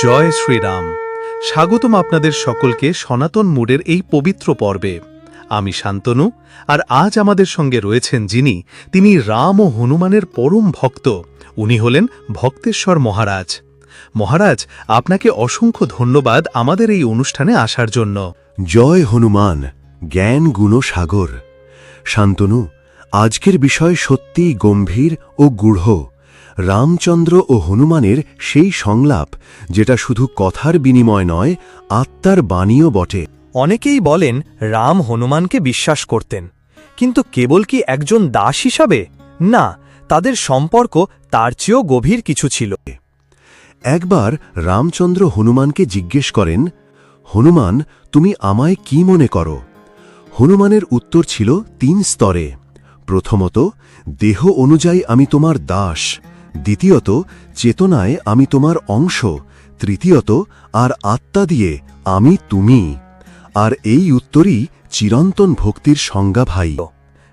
জয় শ্রীরাম। স্বাগতম আপনাদের সকলকে সনাতন মুডের এই পবিত্র পর্বে। আমি শান্তনু, আর আজ আমাদের সঙ্গে রয়েছেন যিনি, তিনি রাম ও হনুমানের পরম ভক্ত। উনি হলেন ভক্তেশ্বর মহারাজ। মহারাজ, আপনাকে অসংখ্য ধন্যবাদ আমাদের এই অনুষ্ঠানে আসার জন্য। জয় হনুমান, জ্ঞান গুণ সাগর। শান্তনু, আজকের বিষয় সত্যিই গম্ভীর ও গূঢ়। রামচন্দ্র ও হনুমানের সেই সংলাপ যেটা শুধু কথার বিনিময় নয় আত্মার বাণীও বটে। অনেকেই বলেন রাম হনুমানকে বিশ্বাস করতেন। কিন্তু কেবল কি একজন দাস হিসাবে? না তাদের সম্পর্ক তার চেয়েও গভীর কিছু ছিল। একবার রামচন্দ্র হনুমানকে জিজ্ঞেস করেন হনুমান তুমি আমায় কি মনে করো? হনুমানের উত্তর ছিল তিন স্তরে। প্রথমত দেহ অনুযায়ী আমি তোমার দাস। দ্বিতীয়ত চেতনায় আমি তোমার অংশ তৃতীয়ত আর আত্মা দিয়ে আমি তুমি। আর এই উত্তরই চিরন্তন ভক্তির সংজ্ঞা ভাই।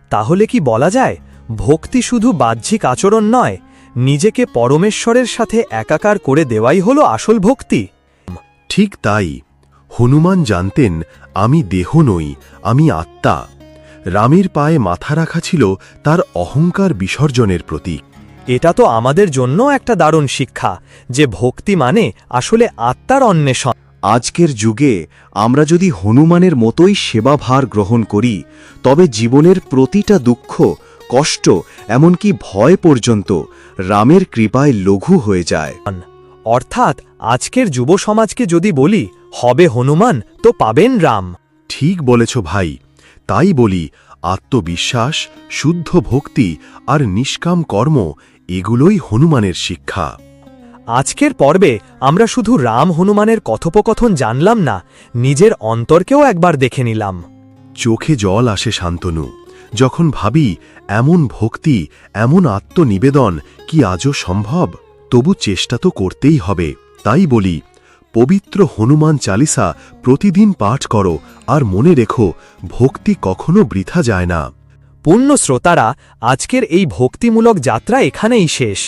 তাহলে কি বলা যায় ভক্তি শুধু বাহ্যিক আচরণ নয় নিজেকে পরমেশ্বরের সাথে একাকার করে দেওয়াই হল আসল ভক্তি? ঠিক তাই। হনুমান জানতেন আমি দেহ নই আমি আত্মা। রামের পায়ে মাথা রাখা ছিল তার অহংকার বিসর্জনের প্রতীক। এটা তো আমাদের জন্য একটা দারুণ শিক্ষা যে ভক্তি মানে আসলে আত্মার অন্বেষণ। আজকের যুগে আমরা যদি হনুমানের মতোই সেবাভার গ্রহণ করি তবে জীবনের প্রতিটা দুঃখ কষ্ট এমনকি ভয় পর্যন্ত রামের কৃপায় লঘু হয়ে যায়। অর্থাৎ আজকের যুব সমাজকে যদি বলি হবে হনুমান তো পাবেন রাম। ঠিক বলেছ ভাই তাই বলি আত্মবিশ্বাস শুদ্ধ ভক্তি আর নিষ্কাম কর্ম এগুলোই হনুমানের শিক্ষা। আজকের পর্বে আমরা শুধু রাম হনুমানের কথোপকথন জানলাম না নিজের অন্তরকেও একবার দেখে নিলাম। চোখে জল আসে শান্তনু যখন ভাবি এমন ভক্তি এমন আত্মনিবেদন কি আজও সম্ভব? তবু চেষ্টা তো করতেই হবে তাই বলি পবিত্র হনুমান চালিসা প্রতিদিন পাঠ করো আর মনে রেখো ভক্তি কখনো বৃথা যায় না। পূর্ণ শ্রোতারা আজকের এই ভক্তিমূলক যাত্রা এখানেই শেষ।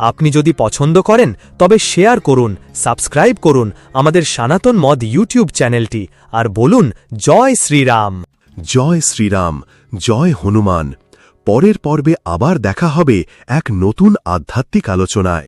আপনি যদি পছন্দ করেন তবে শেয়ার করুন সাবস্ক্রাইব করুন আমাদের সনাতন মদ ইউটিউব চ্যানেলটি আর বলুন জয় শ্রীরাম। জয় শ্রীরাম জয় হনুমান। পরের পর্বে আবার দেখা হবে এক নতুন আধ্যাত্মিক আলোচনায়।